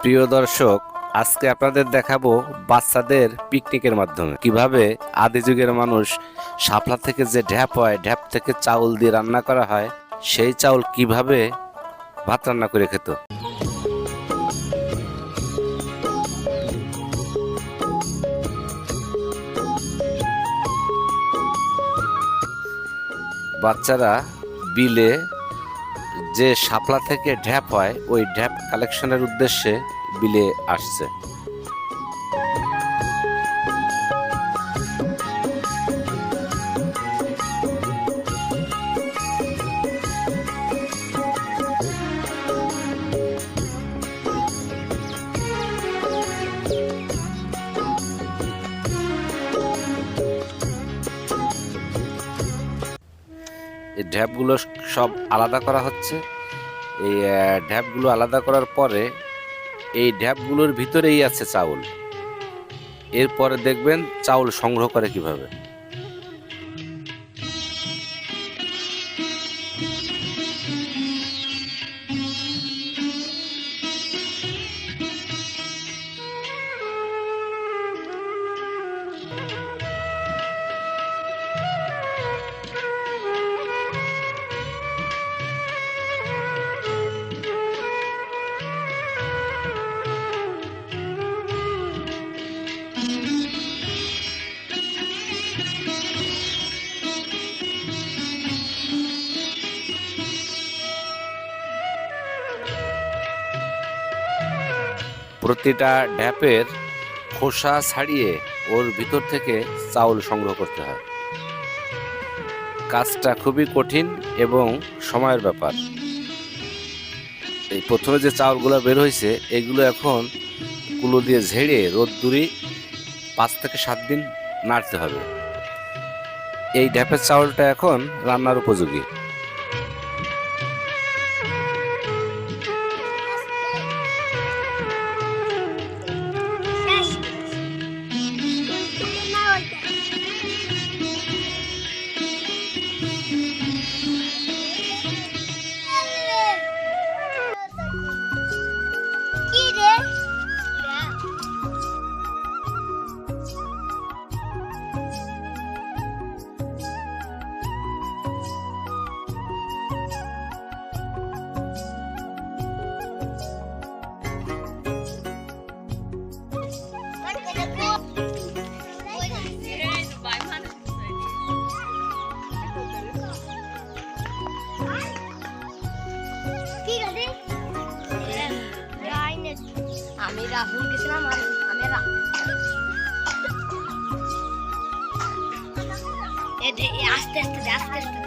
প্রিয় দর্শক, আজকে আপনাদের দেখাবো বাচ্চাদের পিকনিকের মাধ্যমে। কীভাবে আদি যুগের মানুষ শাপলা থেকে যে ঢ্যাপ হয়, ঢ্যাপ থেকে চাউল দিয়ে রান্না করা হয়, সেই চাউল কীভাবে ভাত রান্না করে খেত? বাচ্চারা বিলে যে শাপলা থেকে ঢ্যাপ হয় ওই ঢ্যাপ কালেকশনের উদ্দেশ্যে বিলে আসছে। এই ঢ্যাপগুলো সব আলাদা করা হচ্ছে। এই ঢ্যাপগুলো আলাদা করার পরে এই ঢ্যাপগুলোর ভিতরেই আছে চাউল। এরপরে দেখবেন চাউল সংগ্রহ করে কীভাবে। প্রতিটা ড্যাপের খোসা ছাড়িয়ে ওর ভিতর থেকে চাউল সংগ্রহ করতে হয়। কাজটা খুবই কঠিন এবং সময়ের ব্যাপার। এই প্রথমে যে চাউলগুলো বের হয়েছে, এগুলো এখন কুলো দিয়ে ঝেড়ে রোদ্দুরি পাঁচ থেকে সাত দিন নাড়তে হবে। এই ঢ্যাপের চাউলটা এখন রান্নার উপযোগী। রাহুল গেছিলাম মানে আমি আস্তে আস্তে আস্তে আস্তে।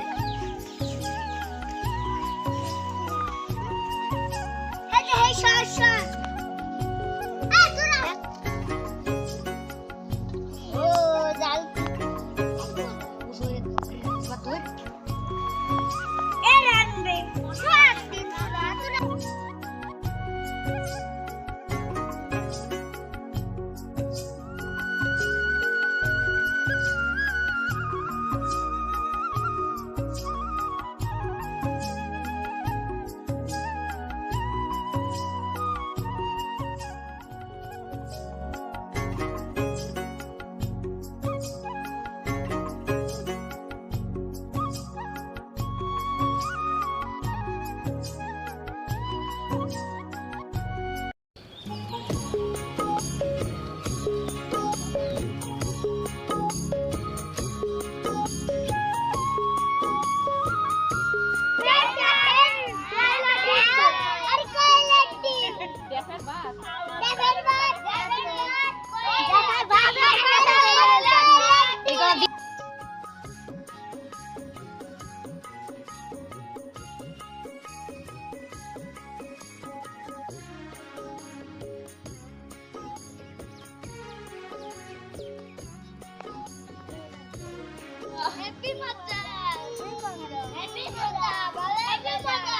Happy Mother. Happy Mother. Happy Mother. Boleh Happy